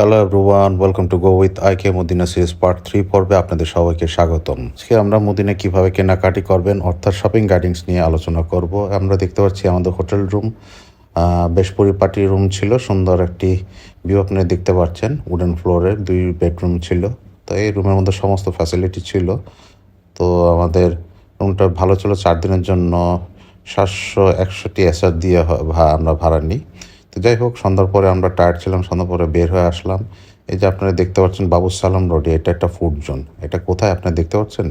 Hello everyone welcome to go with I K Madina series part three পর্বে আপনাদের সবাইকে স্বাগতম। আজকে আমরা মদিনা কীভাবে কেনাকাটি করবেন, অর্থাৎ শপিং গাইডিংস নিয়ে আলোচনা করব। আমরা দেখতে পাচ্ছি আমাদের হোটেল রুম বেশ পরিপাটি রুম ছিল, সুন্দর একটি ভিউ আপনি দেখতে পাচ্ছেন উডেন ফ্লোরের দুই বেডরুম ছিল। তো এই রুমের মধ্যে সমস্ত ফ্যাসিলিটি ছিল। তো আমাদের রুমটা ভালো ছিল, চার দিনের জন্য সাতশো একষট্টি এসআর দিয়ে আমরা ভাড়া নিই। তো যাই হোক, সন্ধ্যার পরে আমরা টায়ার্ড ছিলাম, সন্ধ্যার পরে বের হয়ে আসলাম। এই যে আপনারা দেখতে পাচ্ছেন বাবুস সালাম রোডে এটা একটা ফুড জোন এটা কোথায় আপনারা দেখতে পাচ্ছেন?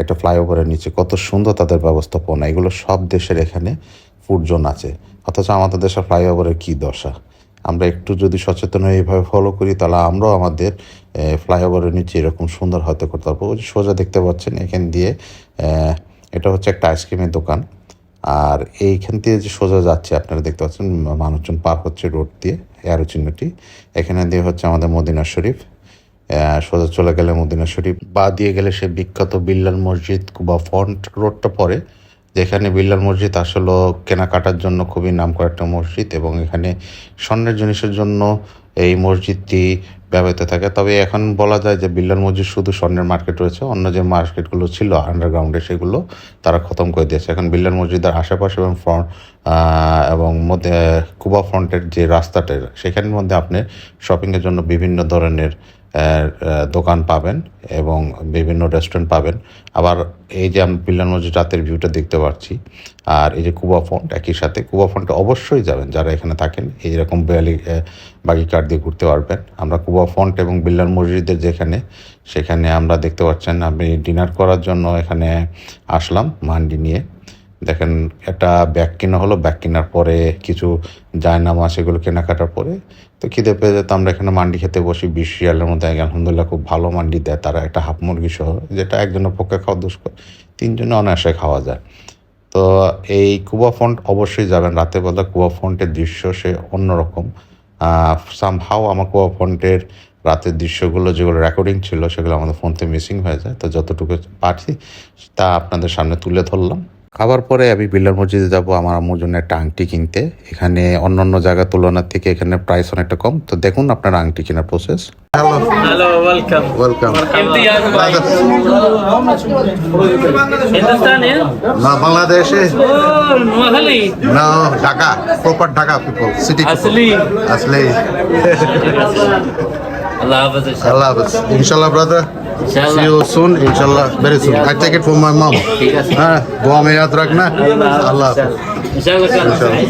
একটা ফ্লাইওভারের নিচে। কত সুন্দর তাদের ব্যবস্থাপনা। এগুলো সব দেশের এখানে ফুড জোন আছে। অথচ আমাদের দেশের ফ্লাইওভারের কী দশা? আমরা একটু যদি সচেতন হয়ে এইভাবে ফলো করি, তাহলে আমরাও আমাদের ফ্লাইওভারের নিচে এরকম সুন্দর হয়তো করতে পারব। সোজা দেখতে পাচ্ছেন, এখান দিয়ে এটা হচ্ছে একটা আইসক্রিমের দোকান। আর এইখান দিয়ে যে সোজা যাচ্ছে, আপনারা দেখতে পাচ্ছেন, মানুষজন পার হচ্ছে রোড দিয়ে এয়ারো চিহ্নটি। এখানে দিয়ে হচ্ছে আমাদের মদিনা শরীফ। সোজা চলে গেলে মদিনা শরীফ। বা দিয়ে গেলে সে বিখ্যাত বিল্লাল মসজিদ বা ফন্ট রোডটা পড়ে, যেখানে বিল্লাল মসজিদ আসলে কেনাকাটার জন্য খুবই নামকরা একটা মসজিদ এবং এখানে স্বর্ণের জিনিসের জন্য এই মসজিদটি ব্যবহৃত থাকে। তবে এখন বলা যায় যে বিল্লার মসজিদ শুধু স্বর্ণের মার্কেট রয়েছে, অন্য যে মার্কেটগুলো ছিল আন্ডারগ্রাউন্ডে সেগুলো তারা খতম করে দিয়েছে। এখন বিল্লার মসজিদের আশেপাশে এবং ফ্রন্ট এবং মধ্যে কুবা ফ্রন্টের যে রাস্তাটা, সেখানের মধ্যে আপনি শপিংয়ের জন্য বিভিন্ন ধরনের দোকান পাবেন এবং বিভিন্ন রেস্টুরেন্ট পাবেন। আবার এই যে আমি বিল্লাল মসজিদ রাতের ভিউটা দেখতে পাচ্ছি, আর এই যে কুবা ফন্ট একই সাথে, কুবা ফন্টে অবশ্যই যাবেন যারা এখানে থাকেন, এইরকম বেয়ালি বাগি কার দিয়ে ঘুরতে পারবেন। আমরা কুবা ফন্ট এবং বিল্লাল মসজিদের যেখানে, সেখানে আমরা দেখতে পাচ্ছেন আমি ডিনার করার জন্য এখানে আসলাম মান্ডি নিয়ে। দেখেন, একটা ব্যাগ কেনা হলো, ব্যাগ কেনার পরে কিছু যায় না জায়নামা সেগুলো কেনাকাটার পরে তো খিদে পেয়ে যেত। আমরা এখানে মান্ডি খেতে বসি, বিশ রিয়ালের মধ্যে আলহামদুলিল্লাহ খুব ভালো মান্ডি দেয় তারা একটা হাফ মুরগি সহ, যেটা একজনের পক্ষে খাওয়া দুষ্কর, তিনজনে অনায়াসে খাওয়া যায়। তো এই কুবা ফন্ট অবশ্যই যাবেন, রাতের বেলা কুবা ফন্টের দৃশ্য সে অন্যরকম। সামহাও আমার কুবা ফন্টের রাতের দৃশ্যগুলো যেগুলো রেকর্ডিং ছিল, সেগুলো আমাদের ফোনতে মিসিং হয়ে যায়। তো যতটুকু পারছি, তা আপনাদের সামনে তুলে ধরলাম। খাবার পরে আমি বিল্লার মসজিদে যাব আমার আম্মুর জন্য একটা আংটি কিনতে। এখানে অন্য অন্য জায়গার তুলনার থেকে এখানে প্রাইস অনেকটা কম। তো দেখুন আপনার আংটি কেনার প্রসেস না বাংলাদেশে না Dhaka proper Dhaka people city আসলে अल्लाह हाफिज আল্লাহ হাফেজ ইনশাল্লাহ ব্রাদার इंशाल्लाह See you soon, inshallah, very soon. I take it from my mom. ठीक है हाँ, दुआ में याद रखना Allah. इंशाल्लाह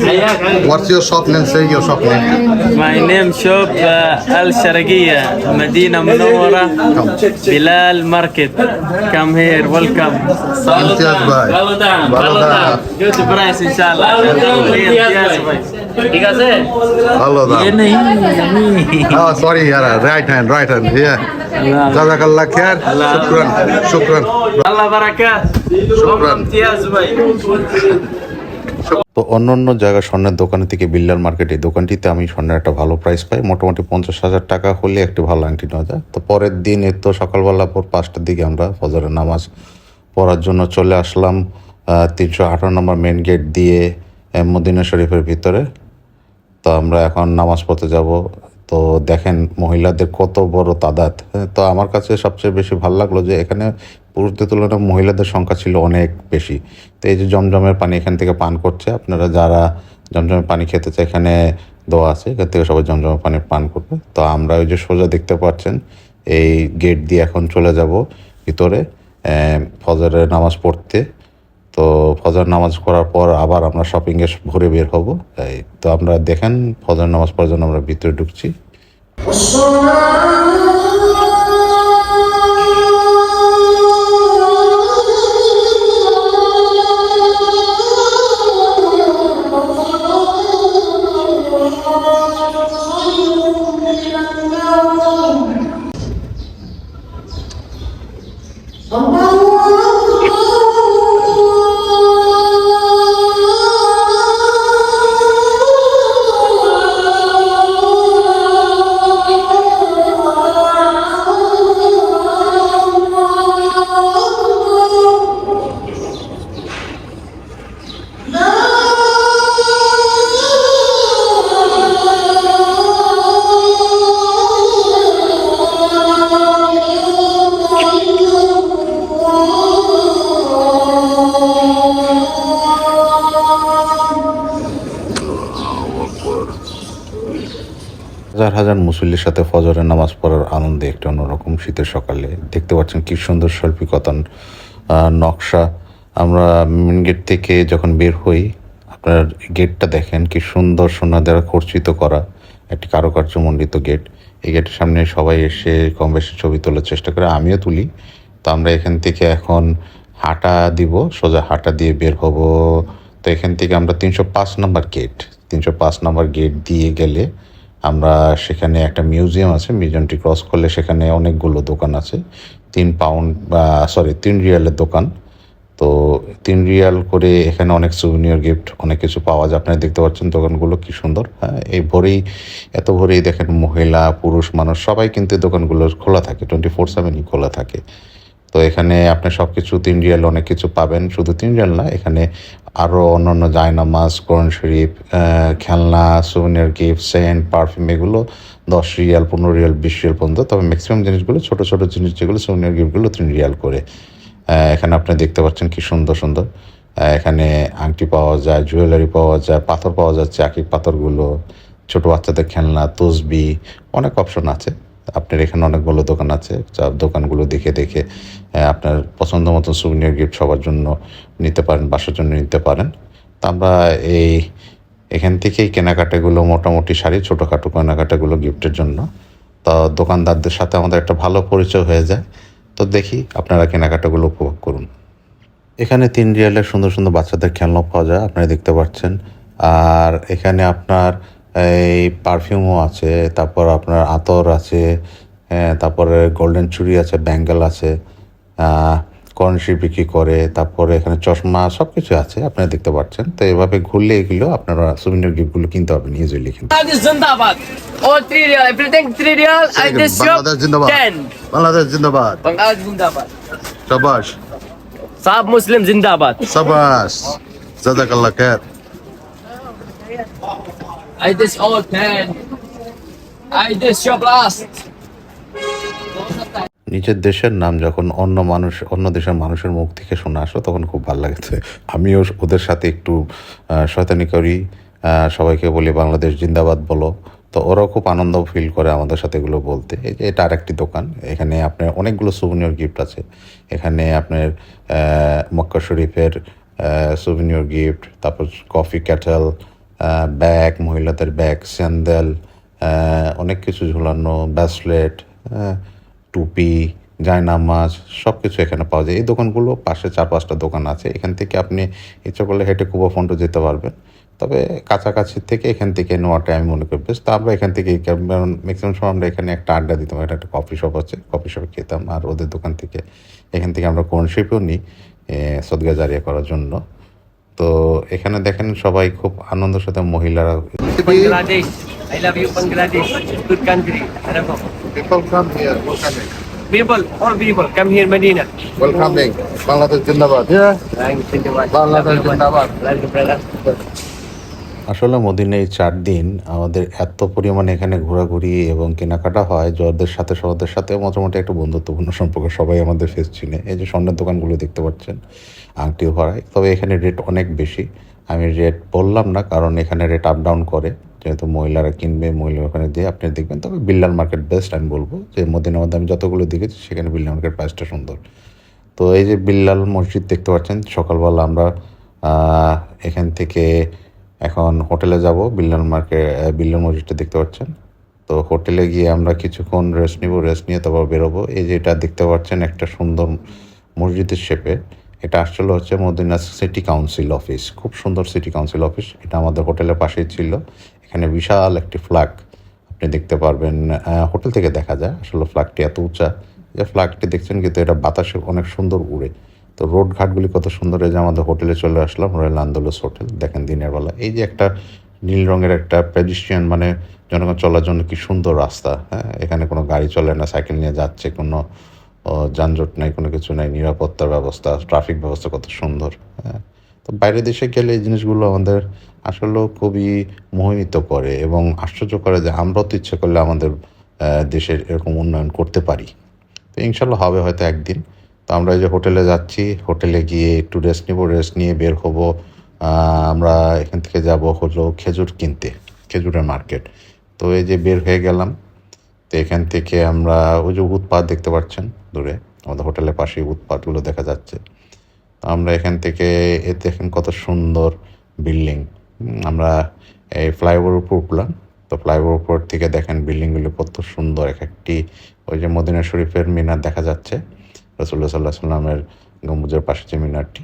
حياك What's your shop name? Say your shop name. My name shop uh, Al Sharqiyya Medina Munawwara Bilal Market Come here welcome امتياز ভাই ভালো দাম ভালো দাম। good price inshallah ইমতিয়াজ ভাই ঠিক আছে ভালো দাম ये नहीं नहीं Oh, sorry, यार. Right hand, right hand. Yeah. জাজাকাল্লাহ খেয়ার শুক্রান শুক্রান আল্লাহ বারাকাত শুকরান। ইমতিয়াজ ভাই তো অন্য অন্য জায়গায় স্বর্ণের দোকানের থেকে বিল্লার মার্কেট এই দোকানটিতে আমি স্বর্ণের একটা ভালো প্রাইস পাই মোটামুটি পঞ্চাশ হাজার টাকা হলে একটি ভালো আংটি নেওয়া যায় তো পরের দিন এর তো সকালবেলা পর পাঁচটার দিকে আমরা ফজরের নামাজ পড়ার জন্য চলে আসলাম তিনশো আঠারো নম্বর মেন গেট দিয়ে আহ, মদিনা শরীফের ভিতরে তো আমরা এখন নামাজ পড়তে যাব। তো দেখেন মহিলাদের কত বড় তাদাত। হ্যাঁ, তো আমার কাছে সবচেয়ে বেশি ভালো লাগল যে এখানে পুরুষদের তুলনায় মহিলাদের সংখ্যা ছিল অনেক বেশি। তো এই যে জমজমের পানি এখান থেকে পান করছে। আপনারা যারা জমজমের পানি খেতে চায় এখানে দেওয়া আছে। এখান থেকে সবাই জমজমের পানি পান করবে। তো আমরা ওই যে সোজা দেখতে পাচ্ছেন এই গেট দিয়ে এখন চলে যাব ভিতরে ফজরের নামাজ পড়তে। তো ফজর নামাজ করার পর আবার আমরা শপিংয়ে ঘুরে বের হব। তাই তো আমরা দেখেন, ফজর নামাজ পড়ার জন্য আমরা ভিতরে ঢুকছি। হাজার হাজার মুসল্লির সাথে ফজরের নামাজ পড়ার আনন্দে একটি অন্যরকম শীতের সকালে। দেখতে পাচ্ছেন কি সুন্দর শৈল্পিকতান নকশা। আমরা মেন গেট থেকে যখন বের হই, আপনার গেটটা দেখেন কি সুন্দর সোনা দ্বারা খর্চিত করা একটি কারুকার্যমণ্ডিত গেট এই গেটের সামনে সবাই এসে কম বেশি ছবি তোলার চেষ্টা করে, আমিও তুলি। তো আমরা এখান থেকে এখন হাঁটা দিব, সোজা হাঁটা দিয়ে বের হব। তো এখান থেকে আমরা তিনশো পাঁচ নম্বর গেট তিনশো পাঁচ নম্বর গেট দিয়ে গেলে আমরা সেখানে একটা মিউজিয়াম আছে, মিউজিয়ামটি ক্রস করলে সেখানে অনেকগুলো দোকান আছে। তিন পাউন্ড সরি তিন রিয়ালের দোকান। তো তিন রিয়াল করে এখানে অনেক সুভিনিয়র গিফট অনেক কিছু পাওয়া যায়। আপনারা দেখতে পাচ্ছেন দোকানগুলো কি সুন্দর। হ্যাঁ এই ভোরেই, এত ভোরেই দেখেন মহিলা, পুরুষ, মানুষ, সবাই কিন্তু দোকানগুলো খোলা থাকে টোয়েন্টি ফোর সেভেনই খোলা থাকে। তো এখানে আপনি সব কিছু তিন রিয়াল অনেক কিছু পাবেন। শুধু তিন রিয়াল না, এখানে আরও অন্যান্য জায়নামাজ, কোরআন শরীফ খেলনা সুভিনিয়র গিফট সেন্ট পারফিউম এগুলো দশ রিয়াল, পনেরো রিয়াল, বিশ রিয়াল পর্যন্ত। তবে ম্যাক্সিমাম জিনিসগুলো, ছোট ছোট জিনিস যেগুলো সুভিনিয়র গিফটগুলো তিন রিয়াল করে। এখানে আপনি দেখতে পাচ্ছেন কি সুন্দর সুন্দর। এখানে আংটি পাওয়া যায় জুয়েলারি পাওয়া যায়, পাথর পাওয়া যাচ্ছে আকিক পাথরগুলো, ছোট বাচ্চাদের খেলনা, তসবি, অনেক অপশন আছে। আপনার এখানে অনেকগুলো দোকান আছে, যা দোকানগুলো দেখে দেখে আপনার পছন্দ মতো সুভিনিয়র গিফট সবার জন্য নিতে পারেন, বাসার জন্য নিতে পারেন। তা আমরা এই, এখান থেকেই কেনাকাটাগুলো, মোটামুটি সারি ছোটোখাটো কেনাকাটাগুলো গিফটের জন্য। তো দোকানদারদের সাথে আমাদের একটা ভালো পরিচয় হয়ে যায়। তো দেখি আপনারা কেনাকাটাগুলো উপভোগ করুন। এখানে তিন রিয়ালের সুন্দর সুন্দর বাচ্চাদের খেলনা পাওয়া যায়, আপনারা দেখতে পাচ্ছেন। আর এখানে আপনার এই পারফিউমও আছে তারপর আপনার আতর আছে হ্যাঁ, তারপরে গোল্ডেন চুড়ি আছে ব্যাঙ্গেল আছে করেন্সি বিক্রি করে তারপরে এখানে চশমা সব কিছু আছে আপনারা দেখতে পাচ্ছেন তো এভাবে ঘুরলে এগুলো আপনারা সুবিনার গিফটগুলো কিনতে পারবেন ইজিলি কিন্তু Zindabad. All three real. Everything three real. And this shop Bangladesh জিন্দাবাদ. বাংলাদেশ জিন্দাবাদ Bangladesh Zindabad. শাবাশ Saab Muslim Zindabad. শাবাশ জাজাকাল্লাহ খায়ের I this all ten. I this shop last. নিজের দেশের নাম যখন অন্য মানুষ, অন্য দেশের মানুষের মুখ থেকে শোনা আসো, তখন খুব ভালো লাগছে আমিও ওদের সাথে একটু শয়তানি করি সবাইকে বলি বাংলাদেশ জিন্দাবাদ বলো তো ওরাও খুব আনন্দ ফিল করে আমাদের সাথে এগুলো বলতে এই যে এটা দোকান, এখানে আপনার অনেকগুলো সুভিনিয়র গিফট আছে এখানে আপনার মক্কা শরীফের সুভিনিয়র গিফট তারপর কফি ক্যাটেল ব্যাগ, মহিলাদের ব্যাগ, স্যান্ডেল অনেক কিছু ঝুলানো, ব্যাসলেট টুপি, জায়নামাজ সব কিছু এখানে পাওয়া যায়। এই দোকানগুলো পাশে চার পাঁচটা দোকান আছে। এখান থেকে আপনি ইচ্ছা করলে হেঁটে কুবা ফন্ডও যেতে পারবেন। তবে কাছাকাছি থেকে এখান থেকে নেওয়াটাই আমি মনে করি বেশ তো আমরা এখান থেকে ম্যাক্সিমাম সময় আমরা এখানে একটা আড্ডা দিতাম। এটা একটা কফি শপ আছে। কফি শপে খেতাম। আর ওদের দোকান থেকে এখান থেকে আমরা কোন শিপও নিই সদগা জারিয়া করার জন্য। তো এখানে দেখেন সবাই খুব আনন্দের সাথে মহিলারা বাংলাদেশ জিন্দাবাদ। আসলে মদিনে এই চার দিন আমাদের এত পরিমাণে এখানে ঘোরাঘুরি এবং কেনাকাটা হয় যাদের সাথে সবার সাথে মোটামুটি একটা বন্ধুত্বপূর্ণ সম্পর্ক। সবাই আমাদের ফেস চিনে। এই যে স্বর্ণের দোকানগুলো দেখতে পাচ্ছেন, আংটিও ভরায়। তবে এখানে রেট অনেক বেশি। আমি রেট বললাম না, কারণ এখানে রেট আপ ডাউন করে। যেহেতু মহিলারা কিনবে, মহিলারা ওখানে দিয়ে আপনি দেখবেন। তবে বিল্লাল মার্কেট বেস্ট আমি বলব। যে মদিনার মধ্যে আমি যতগুলো দেখেছি, সেখানে বিল্লাল মার্কেট প্রাইসটা সুন্দর। তো এই যে বিল্লাল মসজিদ দেখতে পাচ্ছেন, সকালবেলা আমরা এখান থেকে এখন হোটেলে যাব বিল্লাল মার্কেট বিল্লাল মসজিদটা দেখতে পাচ্ছেন। তো হোটেলে গিয়ে আমরা কিছুক্ষণ রেস্ট নিব রেস্ট নিয়ে তারপর বেরোবো। এই যে এটা দেখতে পাচ্ছেন একটা সুন্দর মসজিদের শেপে এটা আসলে হচ্ছে মদিনা সিটি কাউন্সিল অফিস খুব সুন্দর সিটি কাউন্সিল অফিস এটা আমাদের হোটেলের পাশেই ছিল। এখানে বিশাল একটি ফ্ল্যাগ আপনি দেখতে পারবেন হোটেল থেকে দেখা যায় আসলে ফ্ল্যাগটি এত উঁচা। যে ফ্ল্যাগটি দেখছেন কিন্তু এটা বাতাসে অনেক সুন্দর উড়ে। তো রোড ঘাটগুলি কত সুন্দর এই যে আমাদের হোটেলে চলে আসলাম রয়্যাল আন্দোলস হোটেল দেখেন দিনের বেলা। এই যে একটা নীল রঙের একটা পেডিস্ট্রিয়ান মানে জনগণ চলার জন্য কি সুন্দর রাস্তা হ্যাঁ? এখানে কোনো গাড়ি চলে না, সাইকেল নিয়ে যাচ্ছে, কোনো যানজট নাই, কোনো কিছু নাই, নিরাপত্তার ব্যবস্থা ট্রাফিক ব্যবস্থা কত সুন্দর হ্যাঁ? তো বাইরের দেশে গেলে এই জিনিসগুলো আমাদের আসলেও খুবই মোহিত করে এবং আশ্চর্য করে যে আমরাও তো ইচ্ছে করলে আমাদের দেশের এরকম উন্নয়ন করতে পারি। তো ইনশাল্লাহ হবে হয়তো একদিন। তো আমরা এই যে হোটেলে যাচ্ছি, হোটেলে গিয়ে একটু রেস্ট নিব রেস্ট নিয়ে বের হব। আমরা এখান থেকে যাব হলো খেজুর কিনতে, খেজুরের মার্কেট তো এই যে বের হয়ে গেলাম, তো এখান থেকে আমরা ওই যে উৎপাত দেখতে পাচ্ছেন দূরে, আমাদের হোটেলের পাশে উৎপাতগুলো দেখা যাচ্ছে। আমরা এখান থেকে, এ দেখেন কত সুন্দর বিল্ডিং। আমরা এই ফ্লাইওভার উপর উঠলাম, তো ফ্লাইওভার উপর থেকে দেখেন বিল্ডিংগুলো কত সুন্দর। এক একটি ওই যে মদিনা শরীফের মিনার দেখা যাচ্ছে। রসুল্লাহ সাল্লাহ সাল্লামের গম্বুজের পাশে যে মিনারটি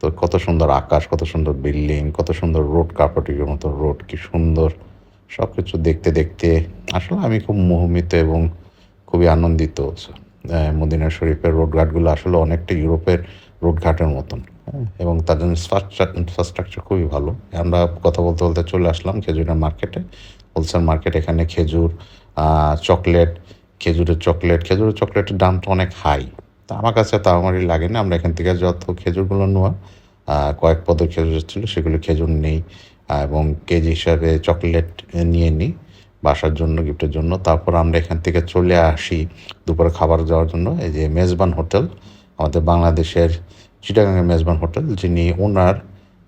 তো কত সুন্দর আকাশ কত সুন্দর বিল্ডিং কত সুন্দর রোড কার্পেটিকের মতো রোড কি সুন্দর। সব কিছু দেখতে দেখতে আসলে আমি খুব মোহমিত এবং খুবই আনন্দিত মদিনা শরীফের রোডঘাটগুলো আসলে অনেকটা ইউরোপের রোডঘাটের মতন হ্যাঁ, এবং জন্য ইনফ্রাস্ট্রাকচার খুবই ভালো। আমরা কথা বলতে বলতে চলে আসলাম খেজুরের মার্কেটে হোলসেল মার্কেট এখানে খেজুর চকলেট খেজুরের চকলেট খেজুরের চকলেটের দামটা অনেক হাই তা আমার কাছে তা আমারই লাগে না, আমরা এখান থেকে যত খেজুরগুলো নেওয়া কয়েক পদের খেজুর ছিল, সেগুলো খেজুর নেই এবং কেজি হিসাবে চকলেট নিয়ে নিই বাসার জন্য গিফটের জন্য। তারপর আমরা এখান থেকে চলে আসি দুপুরে খাবার যাওয়ার জন্য, এই যে মেজবান হোটেল, আমাদের বাংলাদেশের চিটাগাঙের মেজবান হোটেল, যিনি ওনার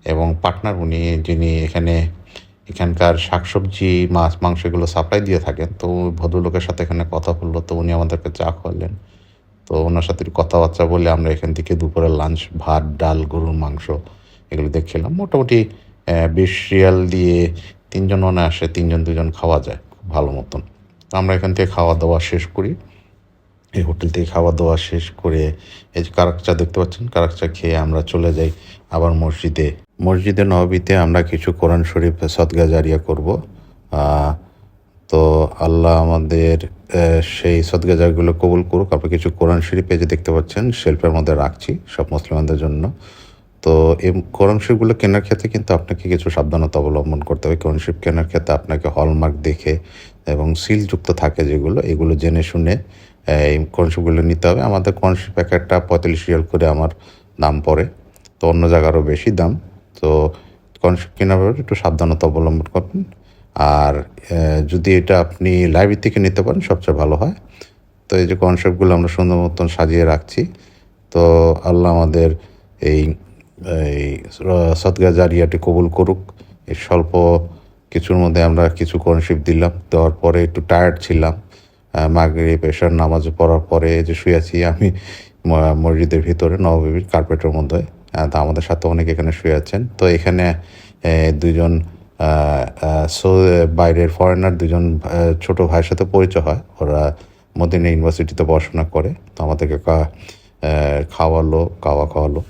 এবং পার্টনার উনি, যিনি এখানে এখানকার শাকসবজি, মাছ, মাংস এগুলো সাপ্লাই দিয়ে থাকেন। তো ভদ্রলোকের সাথে এখানে কথা বলল, তো উনি আমাদেরকে চা খাওয়ালেন। তো ওনার সাথে কথাবার্তা বলে আমরা এখান থেকে দুপুরে লাঞ্চ ভাত, ডাল, গরুর মাংস এগুলো দেখছিলাম মোটামুটি বিশ রিয়াল দিয়ে তিনজন মনে আসে তিনজন, দুজন খাওয়া যায়, খুব ভালো মতন। তো আমরা এখান থেকে খাওয়া দাওয়া শেষ করি। এই হোটেল থেকে খাওয়া দাওয়া শেষ করে, এই যে কারাকচা দেখতে পাচ্ছেন? কারাকচা খেয়ে আমরা চলে যাই আবার মসজিদে। মসজিদে নবীতে আমরা কিছু কোরআন শরীফ সদগা জারিয়া করব। তো আল্লাহ আমাদের সেই সদগাজারগুলো কবুল করুক। আপনার কিছু কোরআন শরীফ যে দেখতে পাচ্ছেন শেল্ফের মধ্যে রাখছি সব মুসলমানদের জন্য। তো এই কোরআন শরীফগুলো কেনার ক্ষেত্রে কিন্তু আপনাকে কিছু সাবধানতা অবলম্বন করতে হবে। কোরআন শরীফ কেনার ক্ষেত্রে আপনাকে হলমার্ক দেখে এবং সিলযুক্ত থাকে যেগুলো, এগুলো জেনে শুনে, এই কোরআন শরীফগুলো নিতে হবে। আমাদের কোরআন শরীফ প্যাকেটটা পঁয়তাল্লিশ রিয়াল করে আমার দাম পড়ে। তো অন্য জায়গারও বেশি দাম। তো কেনার ব্যাপারে একটু সাবধানতা অবলম্বন করবেন আর যদি এটা আপনি লাইব্রেরি থেকে নিতে পারেন, সবচেয়ে ভালো হয়। তো এই যে কনসেপ্টগুলো আমরা সুন্দর মতন সাজিয়ে রাখছি। তো আল্লাহ আমাদের এই এই সদগা জারিয়াটি কবুল করুক। এই স্বল্প কিছুর মধ্যে আমরা কিছু কনসেপ্ট দিলাম। দেওয়ার পরে একটু টায়ার্ড ছিলাম। মাগরি পেশার নামাজ পড়ার পরে যে শুয়ে আছি আমি মসজিদের ভিতরে নববীর কার্পেটের মধ্যে। তা আমাদের সাথে অনেক এখানে শুয়ে আছেন। তো এখানে দুজন সো, বাইরের ফরেনার দুজন ছোট ভাইয়ের সাথে পরিচয় হয়। ওরা মদিনা ইউনিভার্সিটিতে পড়াশোনা করে। তো আমাদেরকে খাওয়ালো কাওয়া খাওয়ালো।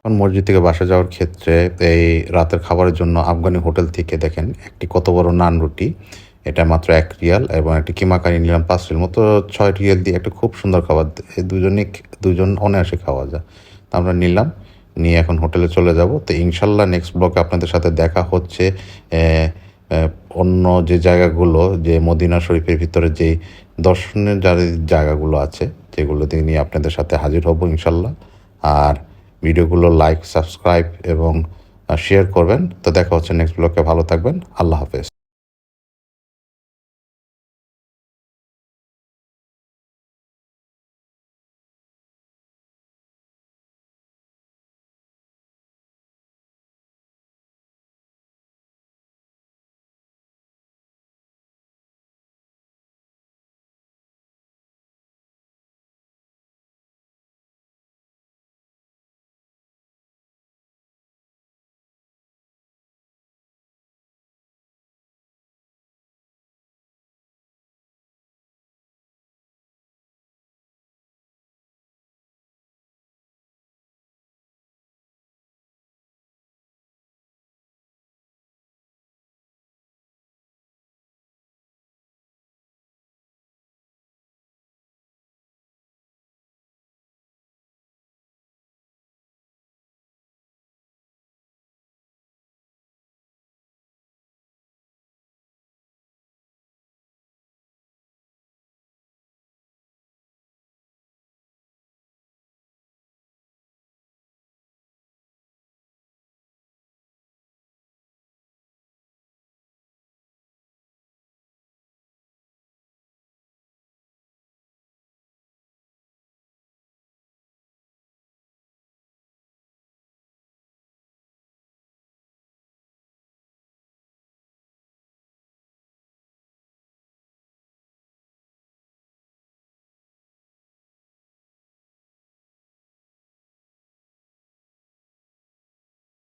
এখন মসজিদ থেকে বাসা যাওয়ার ক্ষেত্রে এই রাতের খাবারের জন্য আফগানি হোটেল থেকে দেখেন, একটি কত বড় নান রুটি। এটা মাত্র এক রিয়াল এবং একটি কিমা কারি নিলাম পাঁচ রিয়াল। মতো ছয় রিয়াল দিয়ে একটা খুব সুন্দর খাবার। এই দুজনে দুজন অনায়াসে খাওয়া যায়। আমরা নিলাম, নিয়ে এখন হোটেলে চলে যাব। তো ইনশাল্লাহ নেক্সট ব্লকে আপনাদের সাথে দেখা হচ্ছে অন্য যে জায়গাগুলো, যে মদিনা শরীফের ভিতরে যেই দর্শনের জায়গাগুলো আছে, যেগুলো দিয়ে নিয়ে আপনাদের সাথে হাজির হব ইনশাল্লাহ। আর ভিডিওগুলো লাইক সাবস্ক্রাইব এবং শেয়ার করবেন। তো দেখা হচ্ছে নেক্সট ব্লকে ভালো থাকবেন। আল্লাহ হাফেজ।